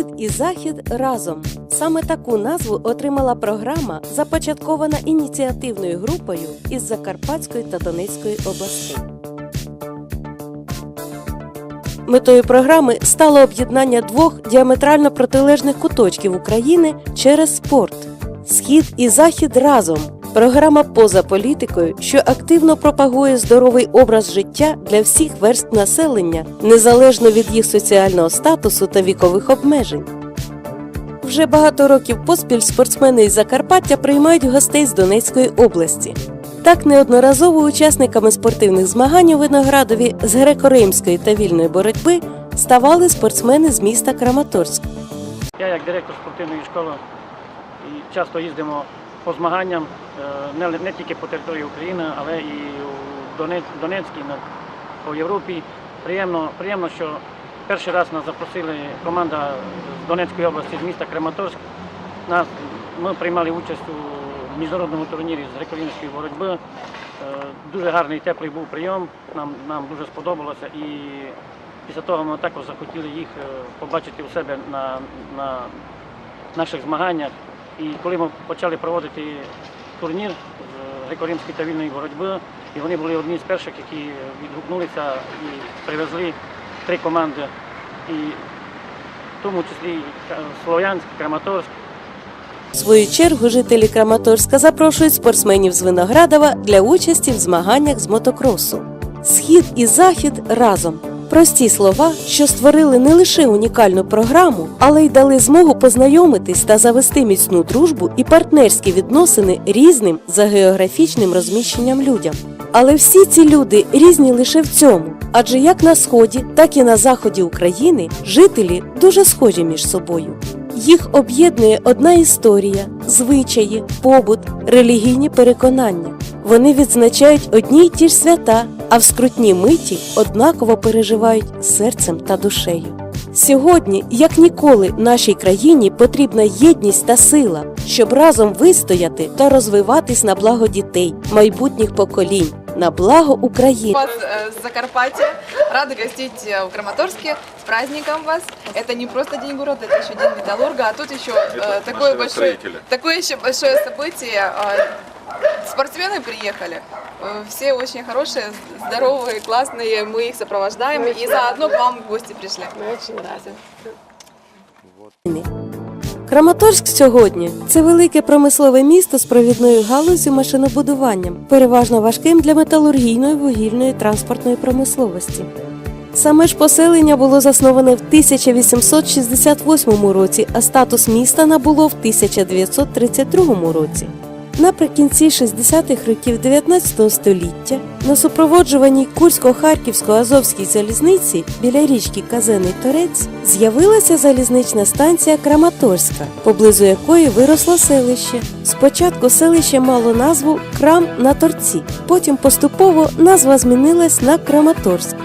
Схід і захід разом. Саме таку назву отримала програма, започаткована ініціативною групою із Закарпатської та Донецької областей. Метою програми стало об'єднання двох діаметрально протилежних куточків України через спорт. Схід і захід разом. Програма поза політикою, що активно пропагує здоровий образ життя для всіх верств населення, незалежно від їх соціального статусу та вікових обмежень. Вже багато років поспіль спортсмени із Закарпаття приймають гостей з Донецької області. Так неодноразово учасниками спортивних змагань у Виноградові з греко-римської та вільної боротьби ставали спортсмени з міста Краматорськ. Я як директор спортивної школи і часто їздимо по змаганням е, не, тільки по території України, але і у Донецькій, по Європі. Приємно, приємно, що перший раз нас запросили команда з Донецької області, з міста Краматорськ. Нас, ми приймали участь у міжнародному турнірі з греко-римської боротьби. Е, Дуже гарний теплий був прийом, нам, нам дуже сподобалося. І після того ми також захотіли їх е, побачити у себе на, на наших змаганнях. І коли ми почали проводити турнір з греко-римської та вільної боротьби, і вони були одні з перших, які відгукнулися і привезли три команди, і в тому числі Слов'янськ, Краматорськ, В свою чергу жителі Краматорська запрошують спортсменів з Виноградова для участі в змаганнях з мотокросу. Схід і захід разом. Прості слова, що створили не лише унікальну програму, але й дали змогу познайомитись та завести міцну дружбу і партнерські відносини різним за географічним розміщенням людям. Але всі ці люди різні лише в цьому, адже як на сході, так і на заході України жителі дуже схожі між собою. Їх об'єднує одна історія, звичаї, побут, релігійні переконання. Вони відзначають одні й ті ж свята, а в скрутні миті однаково переживають серцем та душею. Сьогодні, як ніколи, нашій країні потрібна єдність та сила, щоб разом вистояти та розвиватись на благо дітей, майбутніх поколінь, на благо України. вас э, с Закарпатья. Рада гостить э, в Краматорске. С праздником вас. Это не просто День города, это еще День металлурга, а тут еще э, такое большое, машиностроителя. такое еще большое событие. Э, Спортсмены приехали. Э, Все очень хорошие, здоровые, классные. Мы их сопровождаем и заодно к вам в гости пришли. Мы очень рады. Краматорськ сьогодні це велике промислове місто з провідною галузю машинобудуванням, переважно важким для металургійної, вугільної транспортної промисловості. Саме ж поселення було засноване в 1868 році, а статус міста набуло в 1932 році. Наприкінці 60-х років 19 століття на супроводжуваній Курсько-Харківсько-Азовській залізниці біля річки Казений Торець з'явилася залізнична станція Краматорська, поблизу якої виросло селище. Спочатку селище мало назву Крам на Торці, потім поступово назва змінилась на Краматорськ.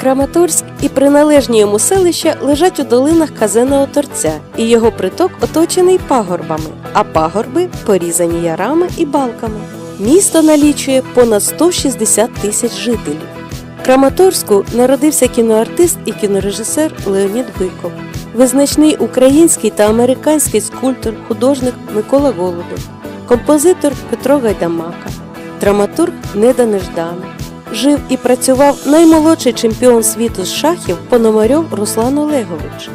Краматорськ і приналежні йому селища лежать у долинах Казеного торця, і його приток оточений пагорбами, а пагорби порізані ярами і балками. Місто налічує понад 160 тисяч жителів. В Краматорську народився кіноартист і кінорежисер Леонід Биков, визначний український та американський скульптор, художник Микола Голубов, композитор Петро Гайдамака, драматург Неда Неждана. Жив і працював наймолодший чемпіон світу з шахів Пономарьов Руслан Олегович.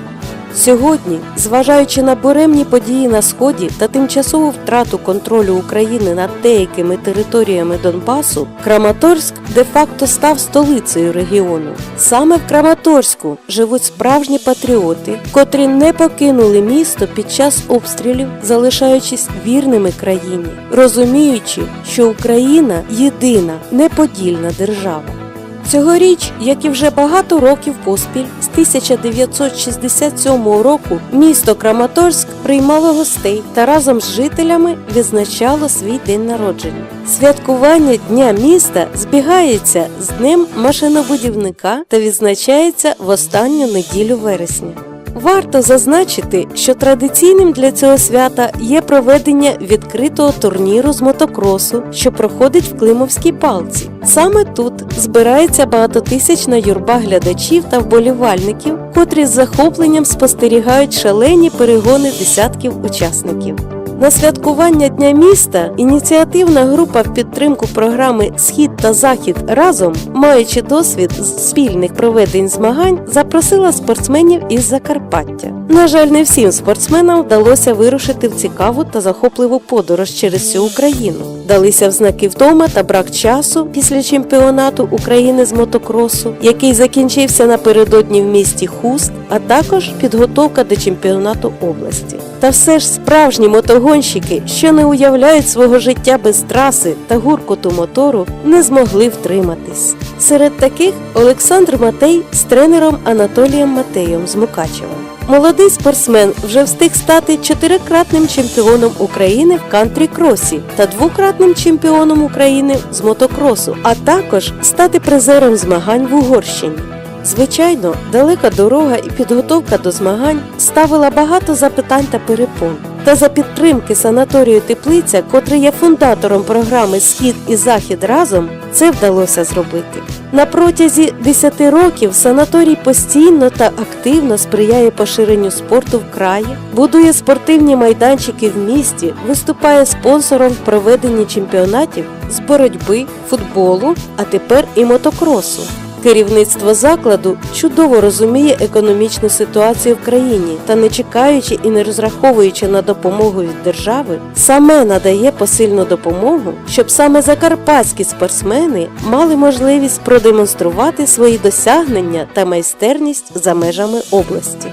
Сьогодні, зважаючи на буремні події на сході та тимчасову втрату контролю України над деякими територіями Донбасу, Краматорськ де-факто став столицею регіону. Саме в Краматорську живуть справжні патріоти, котрі не покинули місто під час обстрілів, залишаючись вірними країні, розуміючи, що Україна єдина неподільна держава. Цьогоріч, як і вже багато років поспіль, з 1967 року місто Краматорськ приймало гостей та разом з жителями відзначало свій день народження. Святкування Дня міста збігається з Днем машинобудівника та відзначається в останню неділю вересня. Варто зазначити, що традиційним для цього свята є проведення відкритого турніру з мотокросу, що проходить в Климовській палці. Саме тут збирається багатотисячна юрба глядачів та вболівальників, котрі з захопленням спостерігають шалені перегони десятків учасників. На святкування Дня міста ініціативна група в підтримку програми Схід та Захід разом, маючи досвід з спільних проведень змагань, запросила спортсменів із Закарпаття. На жаль, не всім спортсменам вдалося вирушити в цікаву та захопливу подорож через всю Україну. Далися в знаки втома та брак часу після чемпіонату України з мотокросу, який закінчився напередодні в місті Хуст, а також підготовка до чемпіонату області. Та все ж справжні мотогонщики, що не уявляють свого життя без траси та гуркоту мотору, не змогли втриматись. Серед таких Олександр Матей з тренером Анатолієм Матеєм з Мукачева. Молодий спортсмен вже встиг стати чотирикратним чемпіоном України в кантрі-кросі та двократним чемпіоном України з мотокросу, а також стати призером змагань в Угорщині. Звичайно, далека дорога і підготовка до змагань ставила багато запитань та перепон. Та за підтримки санаторію Теплиця, котрий є фундатором програми Схід і Захід разом, це вдалося зробити. На протязі 10 років санаторій постійно та активно сприяє поширенню спорту в краї, будує спортивні майданчики в місті, виступає спонсором в проведенні чемпіонатів з боротьби, футболу, а тепер і мотокросу. Керівництво закладу чудово розуміє економічну ситуацію в країні та, не чекаючи і не розраховуючи на допомогу від держави, саме надає посильну допомогу, щоб саме закарпатські спортсмени мали можливість продемонструвати свої досягнення та майстерність за межами області.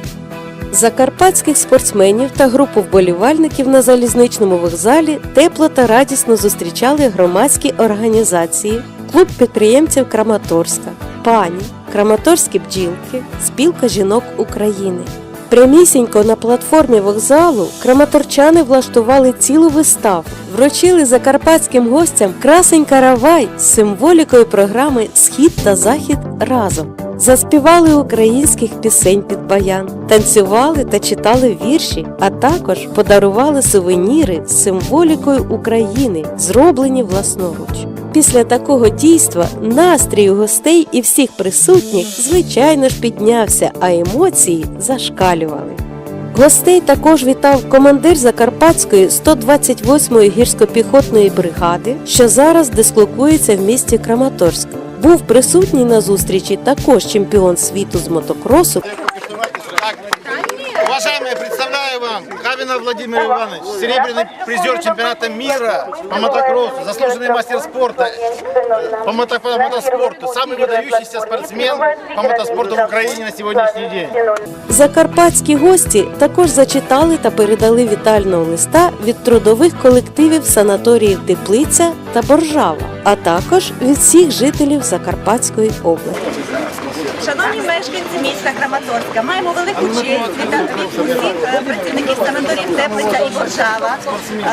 Закарпатських спортсменів та групу вболівальників на залізничному вокзалі тепло та радісно зустрічали громадські організації, клуб підприємців Краматорська, пані, Краматорські бджілки, спілка жінок України. Прямісінько на платформі вокзалу краматорчани влаштували цілу виставу, вручили закарпатським гостям красень каравай з символікою програми Схід та Захід разом. Заспівали українських пісень під баян, танцювали та читали вірші, а також подарували сувеніри з символікою України, зроблені власноруч. Після такого дійства настрій у гостей і всіх присутніх, звичайно ж, піднявся, а емоції зашкалювали. Гостей також вітав командир Закарпатської 128-ї гірсько-піхотної бригади, що зараз дислокується в місті Краматорськ. Був присутній на зустрічі також чемпіон світу з мотокросу вам Хавина Владимир Иванович, серебряный призер чемпионата мира по мотокроссу, заслуженный мастер спорта по, мото- по мотоспорту, самый выдающийся спортсмен по мотоспорту в Украине на сегодняшний день. Закарпатські гості також зачитали та передали вітального листа від трудових колективів санаторіїв Теплиця та Боржава, а також від всіх жителів Закарпатської області. Шановні мешканці міста Краматорська, маємо велику честь вітати від усіх е, працівників санаторіїв Теплиця і Боржава, е,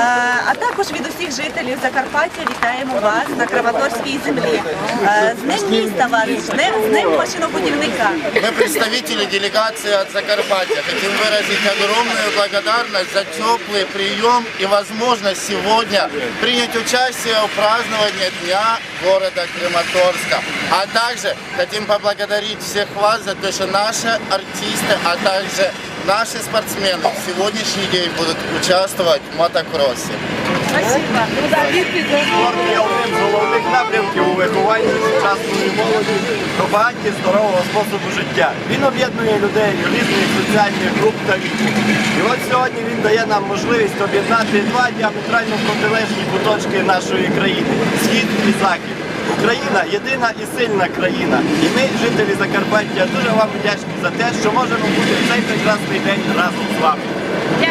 а також від усіх жителів Закарпаття вітаємо вас на Краматорській землі. Е, З Днем міста вас, з Днем, з Днем машинобудівника. Мы представители делегации от Закарпатья. Хотим выразить огромную благодарность за теплый прием и возможность сегодня принять участие в праздновании Дня города Краматорска. А также хотим поблагодарить всех вас за то, что наши артисты, а также наши спортсмены в сегодняшний день будут участвовать в мотокроссе. Спорт є одним з головних напрямків у вихованні сучасної молоді, пропаганді здорового способу життя. Він об'єднує людей різних соціальних груп та віків. І от сьогодні він дає нам можливість об'єднати два діаметрально протилежні куточки нашої країни схід і захід. Україна єдина і сильна країна. І ми, жителі Закарпаття, дуже вам вдячні за те, що можемо бути в цей прекрасний день разом з вами.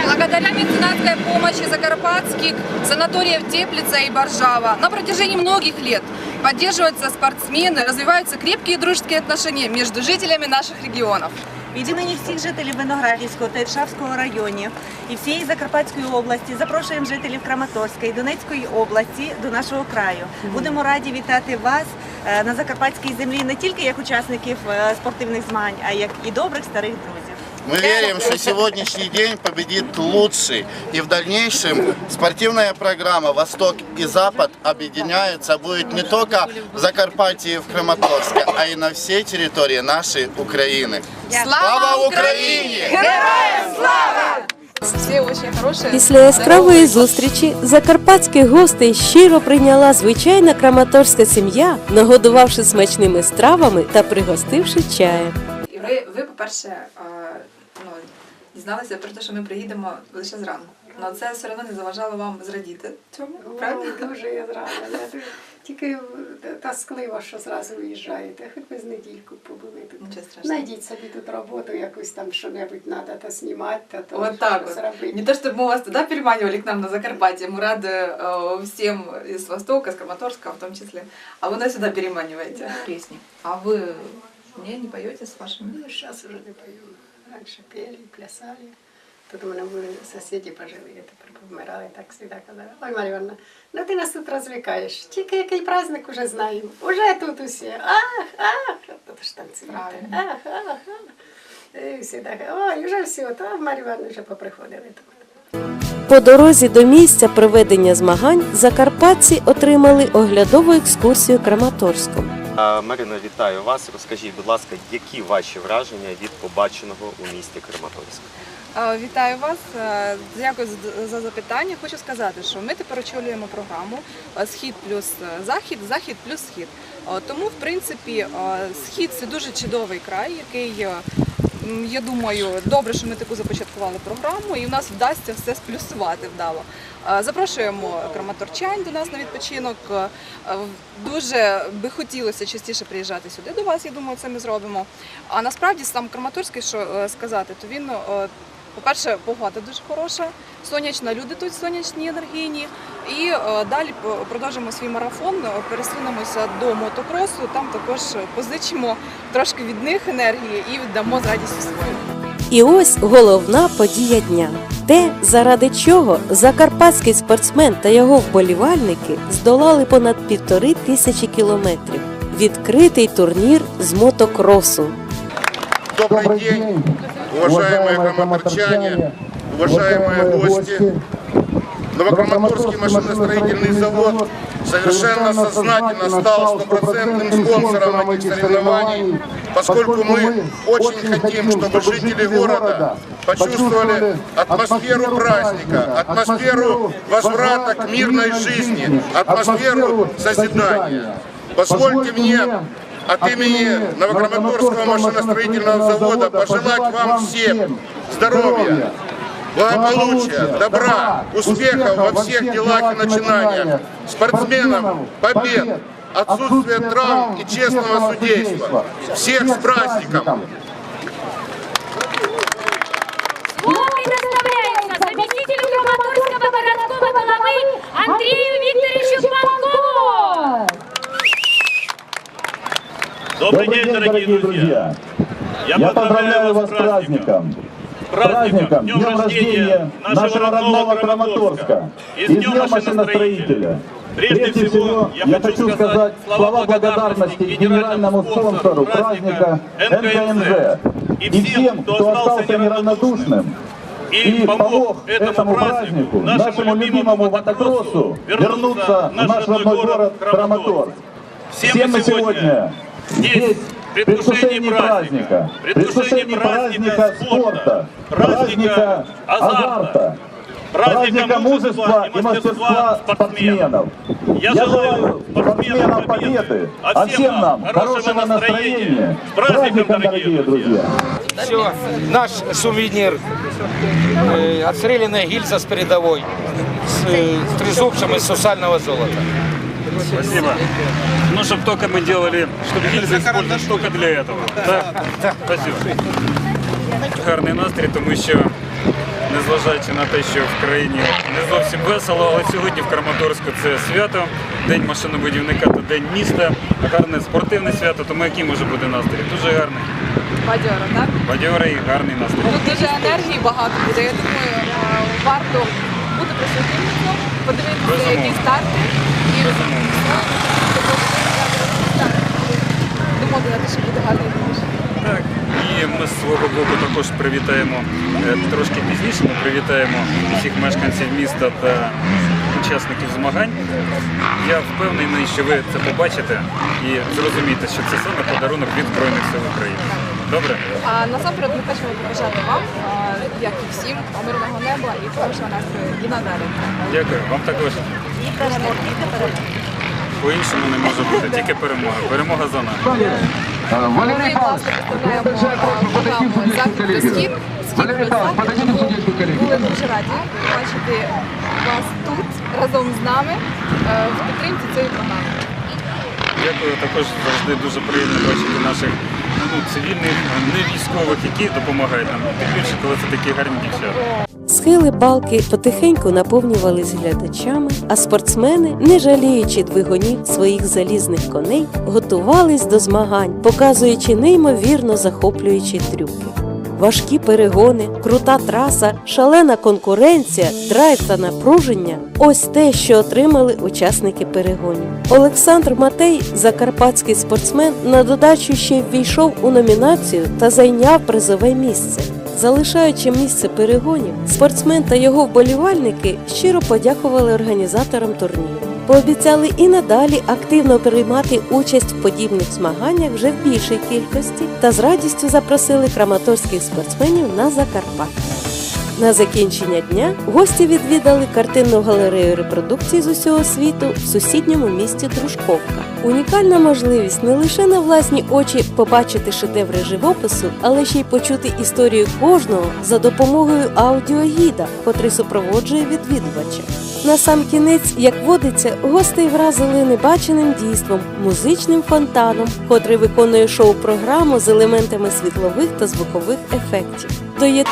Благодаря меценатской помощи закарпатских санаториев Теплица и Боржава на протяжении многих лет поддерживаются спортсмены, развиваются крепкие дружеские отношения между жителями наших регионов. Від імені всіх жителів Виноградівського та Іршавського районів і всієї Закарпатської області запрошуємо жителів Краматорської, Донецької області до нашого краю. Будемо раді вітати вас е, на закарпатській землі не тільки як учасників е, спортивних змагань, а як і добрих старих друзів. Мы верим, что сегодняшний день победит лучший. И в дальнейшем спортивная программа «Восток и Запад» объединяется будет не только в Закарпатье и в Краматорске, а и на всей территории нашей Украины. Слава Украине! Все очень хорошие. Після яскравої зустрічі закарпатських гостей щиро прийняла звичайна краматорська сім'я, нагодувавши смачними стравами та пригостивши чаєм. І ви, ви по-перше, е, ну, дізналися про те, що ми приїдемо лише зранку. Ну, це все одно не заважало вам зрадіти цьому, правда? Ой, дуже я рада. Я т- Тільки е, тоскливо, що зразу виїжджаєте. Хоч би з недільку побули тут. Нічого страшного. Знайдіть собі тут роботу, якусь там що-небудь треба то знімати, то, то Вот так щось вот. робити. Не то, чтобы мы вас туда переманивали к нам на Закарпатье, мы рады э, всем из Востока, с Краматорска в том числе, а вы нас сюда переманиваете. Песни. А вы не, не поете с вашими? Ну, зараз вже не пою. Раніше пели, плясали. Тут у мене були сусіди пожили, тепер помирали, так завжди казали. Ой, Марія Івановна, ну ти нас тут розвлікаєш. Тільки який праздник уже знаємо. Уже тут усі. Ах, ах, тут ж. Правильно. Ах, ах, ах. І всі так, ой, вже все, то Марія Івановна вже поприходили тут. По дорозі до місця проведення змагань закарпатці отримали оглядову екскурсію Краматорськом. А, Марина, вітаю вас. Розкажіть, будь ласка, які ваші враження від побаченого у місті Краматорськ? Е, Вітаю вас. Е, Дякую за- за запитання. Хочу сказати, що ми тепер очолюємо програму е, Схід плюс е, захід, захід плюс схід. Е, Тому, в принципі, е, схід це дуже чудовий край, який. Я думаю, добре, що ми таку започаткували програму, і в нас вдасться все сплюсувати вдало. Запрошуємо краматорчань до нас на відпочинок. Дуже би хотілося частіше приїжджати сюди до вас. Я думаю, це ми зробимо. А насправді сам Краматорський, що е, сказати, то він, е, по-перше, погода дуже хороша, сонячна, люди тут сонячні, енергійні. І е, далі по- продовжимо свій марафон, е, пересунемося до мотокросу. Там також позичимо трошки від них енергії і віддамо з радістю свою. І ось головна подія дня. Те, заради чого закарпатський спортсмен та його вболівальники здолали понад півтори тисячі кілометрів. Відкритий турнір з мотокросу. Добрый день, уважаемые краматорчане, уважаемые гости. Новокраматорский машиностроительный завод совершенно сознательно стал стопроцентным спонсором этих соревнований, поскольку мы очень хотим, чтобы жители города почувствовали атмосферу праздника, атмосферу возврата к мирной жизни, атмосферу созидания. Позвольте мне от имени Новокраматорского машиностроительного завода пожелать вам всем здоровья, благополучия, добра, успехов во всех делах и начинаниях, спортсменам побед, отсутствия травм и честного судейства. Всех с праздником! Слово предоставляется заместителю Краматорского городского головы Андрею Викторовичу Панкову. Добрый день, дорогие друзья! Я поздравляю вас с праздником! Праздником, Днем рождения нашего родного Краматорска. И с Днем машиностроителя! Прежде всего, я хочу сказать слова благодарности генеральному спонсору праздника НКМЗ и всем, кто остался неравнодушным. и помог этому празднику, нашему любимому мотокроссу, вернуться в наш родной город Краматорск. Все мы сегодня здесь предвкушении праздника, предвкушении праздника спорта, праздника азарта, праздника мужества и мастерства спортсменов. Я желаю спортсменам победы, а всем нам хорошего настроения. С праздником, дорогие друзья! Все, наш сувенир. Э, отстрелянная гильза с передовой. С, э, с трезубцем из сусального золота. Спасибо. Ну, чтобы только мы делали, чтобы гильзы использовать только для этого. Да? Спасибо. Гарний настрій, тому що, незважаючи на те, що в країні не зовсім весело, але сьогодні в Краматорську це свято, День машинобудівника та День міста, гарне спортивне свято, тому який може бути настрій? Дуже гарний. Бадьора, так? Бадьорий і гарний настрій. Тут дуже енергії багато буде. Я думаю, е, варто бути присутнім цьому, подивитися, які старти і на те, що буде гарний фініш. Так. І ми з свого боку також привітаємо е, трошки пізніше. Ми привітаємо всіх мешканців міста та учасників змагань. Я впевнений, що ви це побачите і зрозумієте, що це саме подарунок від Збройних сил України. Добре? А насамперед ми хочемо побажати вам, як і всім, мирного неба і хорошого настрою і надалі. Дякую. Вам також. По-іншому не може бути, тільки перемога. Перемога за нами. Ми власне представляємо а, програму «Захід до схід». Схід плюс захід. Тому Були дуже раді бачити вас тут разом з нами е, в підтримці цієї програми. Дякую. Також завжди дуже приємно бачити наших ну, цивільних, не військових, які допомагають нам. Тим більше, коли це такі гарні дівчата. Схили балки потихеньку наповнювались глядачами, а спортсмени, не жаліючи двигунів своїх залізних коней, готувались до змагань, показуючи неймовірно захоплюючі трюки. Важкі перегони, крута траса, шалена конкуренція, драйв та напруження ось те, що отримали учасники перегонів. Олександр Матей, закарпатський спортсмен, на додачу ще ввійшов у номінацію та зайняв призове місце. Залишаючи місце перегонів, спортсмен та його вболівальники щиро подякували організаторам турніру. Пообіцяли і надалі активно приймати участь в подібних змаганнях вже в більшій кількості та з радістю запросили краматорських спортсменів на Закарпаття. На закінчення дня гості відвідали картинну галерею репродукцій з усього світу в сусідньому місті Дружковка. Унікальна можливість не лише на власні очі побачити шедеври живопису, але ще й почути історію кожного за допомогою аудіогіда, котрий супроводжує відвідувача. На сам кінець, як водиться, гостей вразили небаченим дійством, музичним фонтаном, котрий виконує шоу-програму з елементами світлових та звукових ефектів. Доє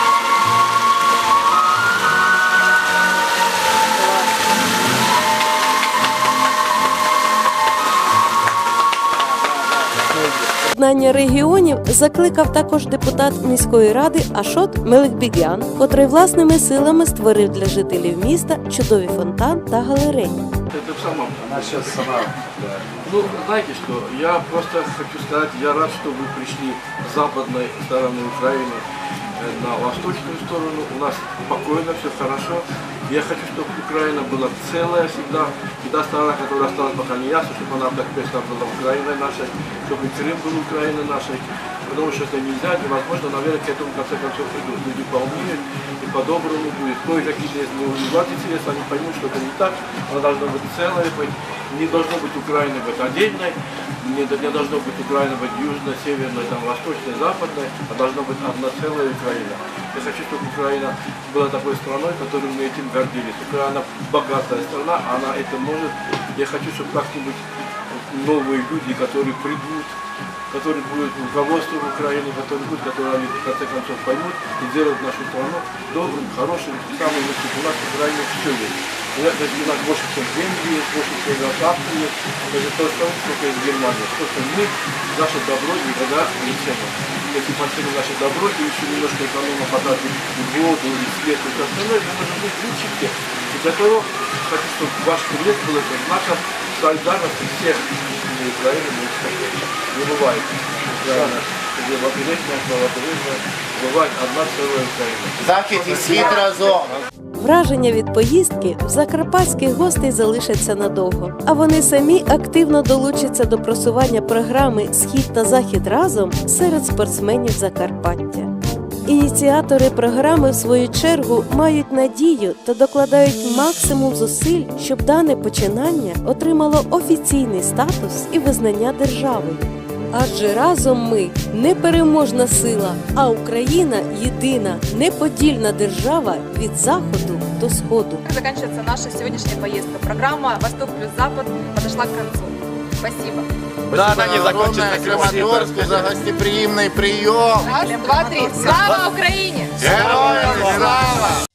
Об'єднання регіонів закликав також депутат міської ради Ашот Меликбігян, котрий власними силами створив для жителів міста чудові фонтан та галереї. Это в самом, она сейчас сама. Ну, знаете что, я просто хочу сказать, я рад, что вы пришли с западной стороны Украины э, На восточную сторону. У нас спокойно, все хорошо. Я хочу, чтобы Украина была целая всегда. И та сторона, которая осталась пока не ясно, чтобы она так точно была Украиной нашей, чтобы Крым был Украиной нашей. Потому что это нельзя, невозможно, наверное, к этому в конце концов придут. Люди поумнеют и по-доброму будет. Кое-какие если не убивать интересы, они поймут, что это не так. Она должна быть целой быть. Не должно быть Украины быть отдельной. Не, не должно быть Украины быть южной, северной, там, восточной, западной. А должна быть одна целая Украина. Я хочу, чтобы Украина была такой страной, которой мы этим гордились. Украина богатая страна, она это может. Я хочу, чтобы как-нибудь новые люди, которые придут, которые будут руководством Украины, которые будут, которые они в конце концов поймут и сделают нашу страну добрым, хорошим, самым лучшим. У нас в Украине все есть. У нас, больше, чем деньги есть, больше, чем есть. Это то, что сколько из Германии. Что мы наше добро никогда не ценим. Если поценим наше добро и еще немножко экономно потратить и воду, и свет, и все остальное, мы можем быть лучше всех. И для того хочу, чтобы ваш крест был это знаком солидарности всех жителей Украины мы Не бывает. Украина, где поперечная, правоперечная, бывает одна целая Украина. Захід і схід разом. Враження від поїздки в закарпатських гостей залишаться надовго, а вони самі активно долучаться до просування програми Схід та Захід разом серед спортсменів Закарпаття. Ініціатори програми, в свою чергу, мають надію та докладають максимум зусиль, щоб дане починання отримало офіційний статус і визнання державою. Адже разом ми непереможна сила, а Україна єдина, неподільна держава від заходу до сходу. Заканчивается наша сегодняшняя поездка. Программа «Восток плюс Запад» подошла к концу. Спасибо. Да, она не закончится. Краматорску за гостеприимный прием. Раз, два, три. Слава Украине! Героям слава!